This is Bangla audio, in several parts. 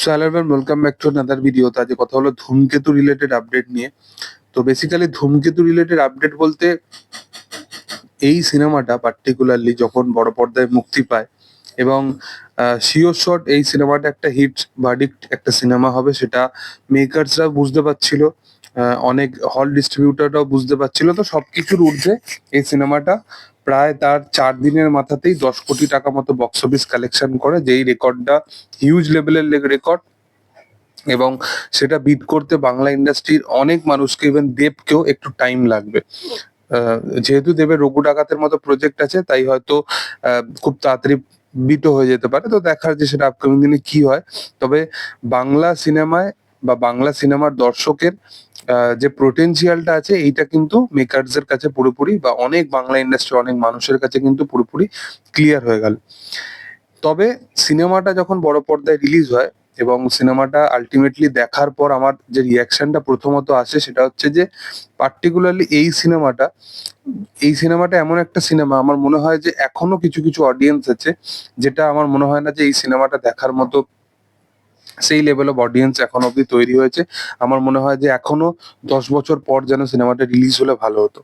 So welcome back to another video তো। কথা হলো ধূমকেতু রিলেটেড আপডেট নিয়ে। তো বেসিক্যালি ধূমকেতু রিলেটেড আপডেট বলতে এই সিনেমাটা পার্টিকুলারলি যখন বড় পর্দায় মুক্তি পায় এবং শিওর শট এই সিনেমাটা একটা হিট ভার্ডিক্ট একটা সিনেমা হবে সেটা মেকার্সরা বুঝতে পারছিল অনেক হল ডিস্ট্রিবিউটাররাও বুঝতে পারছিল। তো সবকিছুর ঊর্ধ্বে এই সিনেমাটা প্রায় তার চার দিনের মাথাতেই দশ কোটি টাকা মতো বক্স অফিস কালেকশন করে, যেই রেকর্ডটা হিউজ লেভেলের রেকর্ড। এবং সেটা বিট করতে বাংলা ইন্ডাস্ট্রির অনেক মানুষকে ইভেন দেবকেও একটু টাইম লাগবে। যেহেতু দেবের রঘু ডাকাতের মতো প্রজেক্ট আছে, তাই হয়তো খুব তাড়াতাড়ি বিটও হয়ে যেতে পারে। তো দেখার যে সেটা আপকামিং দিনে কি হয়, তবে বাংলা সিনেমায় বা বাংলা সিনেমার দর্শকের যে পোটেনশিয়ালটা আছে, এইটা কিন্তু মেকারসের কাছে পুরোপুরি বা অনেক বাংলা ইন্ডাস্ট্রি অনেক মানুষের কাছে কিন্তু পুরোপুরি ক্লিয়ার হয়ে গেল। তবে সিনেমাটা যখন বড় পর্দায় রিলিজ হয় এবং সিনেমাটা আলটিমেটলি দেখার পর আমার যে রিয়াকশনটা প্রথমত আসে সেটা হচ্ছে যে পার্টিকুলারলি এই সিনেমাটা এই সিনেমাটা এমন একটা সিনেমা, আমার মনে হয় যে এখনও কিছু কিছু অডিয়েন্স আছে যেটা আমার মনে হয় না যে এই সিনেমাটা দেখার মতো সেই লেভেল অফ অডিয়েন্স এখন অব্দি তৈরি হয়েছে। আমার মনে হয় যে এখনও দশ বছর পর যেন সিনেমাটা রিলিজ হলে ভালো হতো।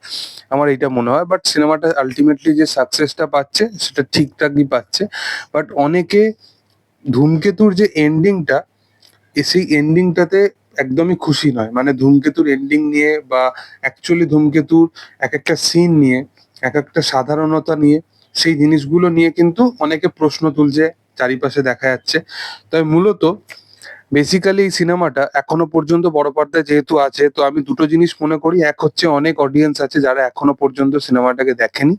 আমার এটা মনে হয়। বাট সিনেমাটা আলটিমেটলি যে সাকসেসটা পাচ্ছে, সেটা ঠিকঠাকই পাচ্ছে। বাট অনেকে ধূমকেতুর যে এন্ডিংটা সেই এন্ডিংটাতে একদমই খুশি নয়। মানে ধূমকেতুর এন্ডিং নিয়ে বা অ্যাকচুয়ালি ধূমকেতুর এক একটা সিন নিয়ে, এক একটা সাধারণতা নিয়ে, সেই জিনিসগুলো নিয়ে কিন্তু অনেকে প্রশ্ন তুলছে, চারিপাশে দেখা যাচ্ছে। তবে মূলত বেসিক্যালি এই সিনেমাটা এখনও পর্যন্ত বড় পর্দায় যেহেতু আছে, তো আমি দুটো জিনিস মনে করি। এক হচ্ছে অনেক অডিয়েন্স আছে যারা এখনও পর্যন্ত সিনেমাটাকে দেখেনি।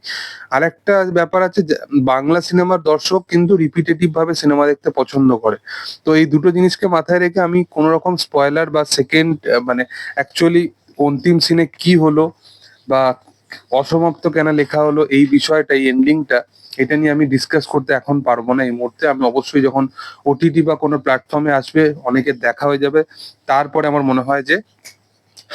আর একটা ব্যাপার আছে বাংলা সিনেমার দর্শক কিন্তু রিপিটেটিভ ভাবে সিনেমা দেখতে পছন্দ করে। তো এই দুটো জিনিসকে মাথায় রেখে আমি কোনো রকম স্পয়লার বা সেকেন্ড মানে অ্যাকচুয়ালি অন্তিম সিনে কি হলো বা অসমাপ্ত কেন লেখা হলো, এই বিষয়টা, এই এন্ডিংটা এটা নিয়ে আমি ডিসকাস করতে এখন পারব না এই মুহূর্তে। আমি অবশ্যই যখন ওটিটি বা কোনো প্ল্যাটফর্মে আসবে, অনেকের দেখা হয়ে যাবে। তারপরে আমার মনে হয় যে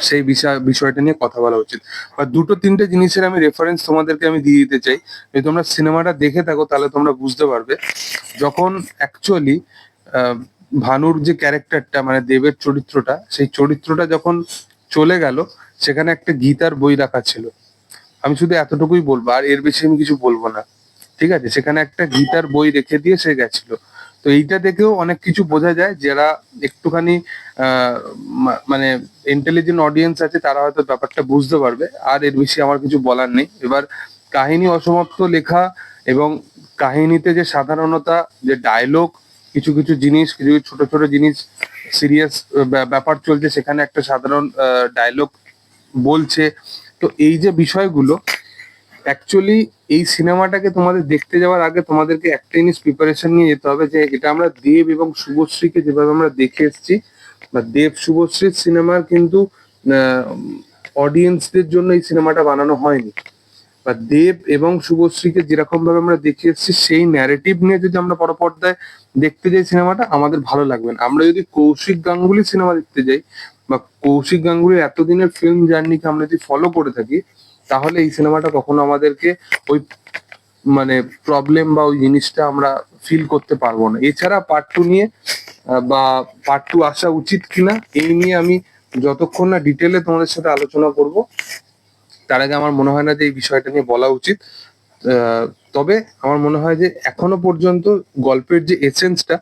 সেই বিষয়, বিষয়টা নিয়ে কথা বলা উচিত। বা দুটো তিনটে জিনিসের আমি রেফারেন্স তোমাদেরকে আমি দিয়ে দিতে চাই। যদি তোমরা সিনেমাটা দেখে থাকো, তাহলে তোমরা বুঝতে পারবে। যখন অ্যাকচুয়ালি ভানুর যে ক্যারেক্টারটা মানে দেবের চরিত্রটা, সেই চরিত্রটা যখন চলে গেল, সেখানে একটা গীতার বই রাখা ছিল। আমি শুধু এতটুকুই বলব, আর এর বেশি আমি কিছু বলব না। ঠিক আছে? সেখানে একটা গীতার বই রেখে দিয়ে সে গেছিল। তো এইটা দেখেও অনেক কিছু বোঝা যায়, যারা একটুখানি মানে ইন্টেলিজেন্ট অডিয়েন্স আছে, তারা হয়তো ব্যাপারটা বুঝতে পারবে। আর এর বেশি আমার কিছু বলার নেই। এবার কাহিনী অসমাপ্ত লেখা এবং কাহিনীতে যে সাধারণতা, যে ডায়লগ কিছু কিছু জিনিস, কিছু ছোট ছোট জিনিস সিরিয়াস ব্যাপার চলছে, সেখানে একটা সাধারণ ডায়লগ বলছে। তো এই যে বিষয়গুলো অ্যাকচুয়ালি এই সিনেমাটাকে তোমাদের দেখতে যাওয়ার আগে তোমাদেরকে একটা জিনিস প্রিপারেশন নিয়ে যেতে হবে যে এটা আমরা দেব এবং শুভশ্রীকে যেভাবে আমরা দেখে এসেছি, বা দেব শুভশ্রীর সিনেমার কিন্তু অডিয়েন্সদের জন্য এই সিনেমাটা বানানো হয়নি। বা দেব এবং শুভশ্রীকে যেরকম ভাবে আমরা দেখে এসেছি, সেই ন্যারেটিভ নিয়ে যদি আমরা বড় পর্দায় দেখতে যাই সিনেমাটা, আমাদের ভালো লাগবে না। আমরা যদি কৌশিক গাঙ্গুলি সিনেমা দেখতে যাই, বা কৌশিক গাঙ্গুলির এতদিনের ফিল্ম জার্নিকে আমরা যদি ফলো করে থাকি তাহলে এই সিনেমাটা কখনো আমাদেরকে ওই মানে প্রবলেম বা ওই জিনিসটা আমরা ফিল করতে পারব না। এছাড়া পার্ট টু নিয়ে বা পার্ট টু আসা উচিত কিনা, এই নিয়ে আমি যতক্ষণ না ডিটেলে তোমাদের সাথে আলোচনা করব, তার আগে আমার মনে হয় না যে এই বিষয়টা নিয়ে বলা উচিত। তবে আমার মনে হয় যে এখনও পর্যন্ত গল্পের যে এসেন্সটা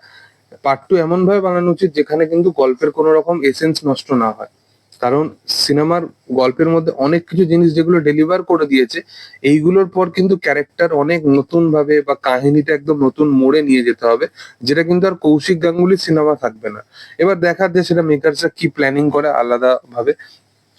পার্ট টু এমন ভাবে বানানো উচিত যেখানে কিন্তু গল্পের কোনো রকম এসেন্স নষ্ট না হয়। কারণ সিনেমার গল্পের মধ্যে অনেক কিছু জিনিস যেগুলো ডেলিভার করে দিয়েছে, এইগুলোর পর কিন্তু ক্যারেক্টার অনেক নতুন ভাবে বা কাহিনীটা একদম নতুন মোড়ে নিয়ে যেতে হবে, যেটা কিন্তু আর কৌশিক গাঙ্গুলির সিনেমা থাকবে না। এবার দেখার যে সেটা মেকারসরা কি প্ল্যানিং করে আলাদা ভাবে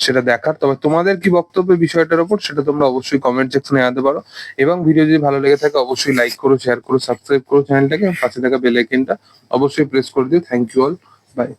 সেটা দেখার। তবে তোমাদের কি বক্তব্য বিষয়টার উপর সেটা তোমরা অবশ্যই কমেন্ট সেকশনে জানাতে পারো। এবং ভিডিও যদি ভালো লেগে থাকে, অবশ্যই লাইক করো শেয়ার করো সাবস্ক্রাইব করো চ্যানেলটাকে পাশে থাকা বেল আইকনটা অবশ্যই প্রেস করে দিও। Thank you all by